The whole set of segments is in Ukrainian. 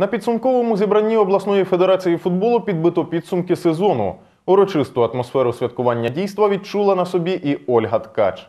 На підсумковому зібранні обласної федерації футболу підбито підсумки сезону. Урочисту атмосферу святкування дійства відчула на собі і Ольга Ткач.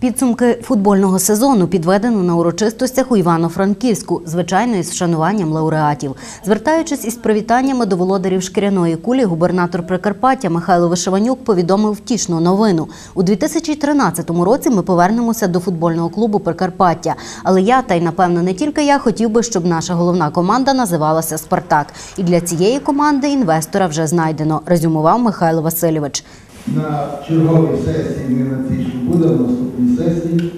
Підсумки футбольного сезону підведено на урочистостях у Івано-Франківську, звичайно, із вшануванням лауреатів. Звертаючись із привітаннями до володарів шкіряної кулі, губернатор Прикарпаття Михайло Вишиванюк повідомив втішну новину. У 2013 році ми повернемося до футбольного клубу Прикарпаття. Але я, та й напевно не тільки я, хотів би, щоб наша головна команда називалася Спартак. І для цієї команди інвестора вже знайдено, резюмував Михайло Васильович. На черговій сесії ми на цій буде, на наступній сесії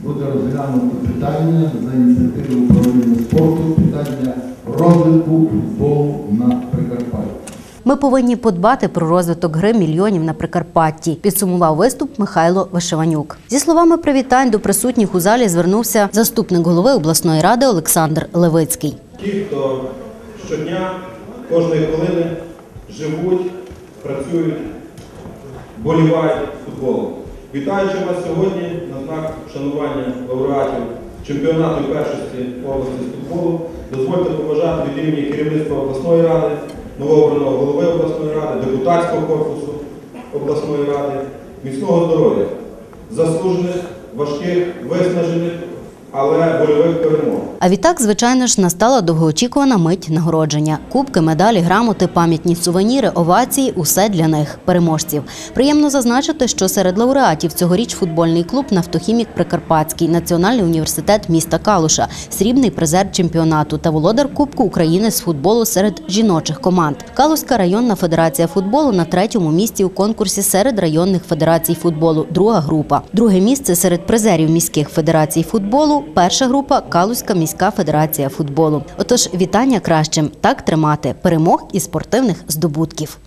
буде розглянуто питання за ініціативи управління спорту, питання розвитку футболу на Прикарпатті. Ми повинні подбати про розвиток гри мільйонів на Прикарпатті. Підсумував виступ Михайло Вишиванюк. Зі словами привітань до присутніх у залі звернувся заступник голови обласної ради Олександр Левицький. ті, хто щодня, кожної хвилини живуть, працюють, болівають футболом. Вітаючи вас сьогодні на знак вшанування лауреатів чемпіонату першості області з футболу, дозвольте побажати від імені керівництва обласної ради, новообраного голови обласної ради, депутатського корпусу обласної ради, міцного здоров'я, заслужених, важких, виснажених, але больових перемог. А відтак, звичайно ж, настала довгоочікувана мить нагородження. Кубки, медалі, грамоти, пам'ятні сувеніри, овації усе для них, переможців. Приємно зазначити, що серед лауреатів цьогоріч футбольний клуб Нафтохімік Прикарпатський, Національний університет міста Калуша, срібний призер чемпіонату та володар Кубку України з футболу серед жіночих команд. Калуська районна федерація футболу на третьому місці у конкурсі серед районних федерацій футболу. Друга група. Друге місце серед призерів міських федерацій футболу. Перша група Калуська міська федерація футболу. Отож, вітання кращим так тримати перемог і спортивних здобутків.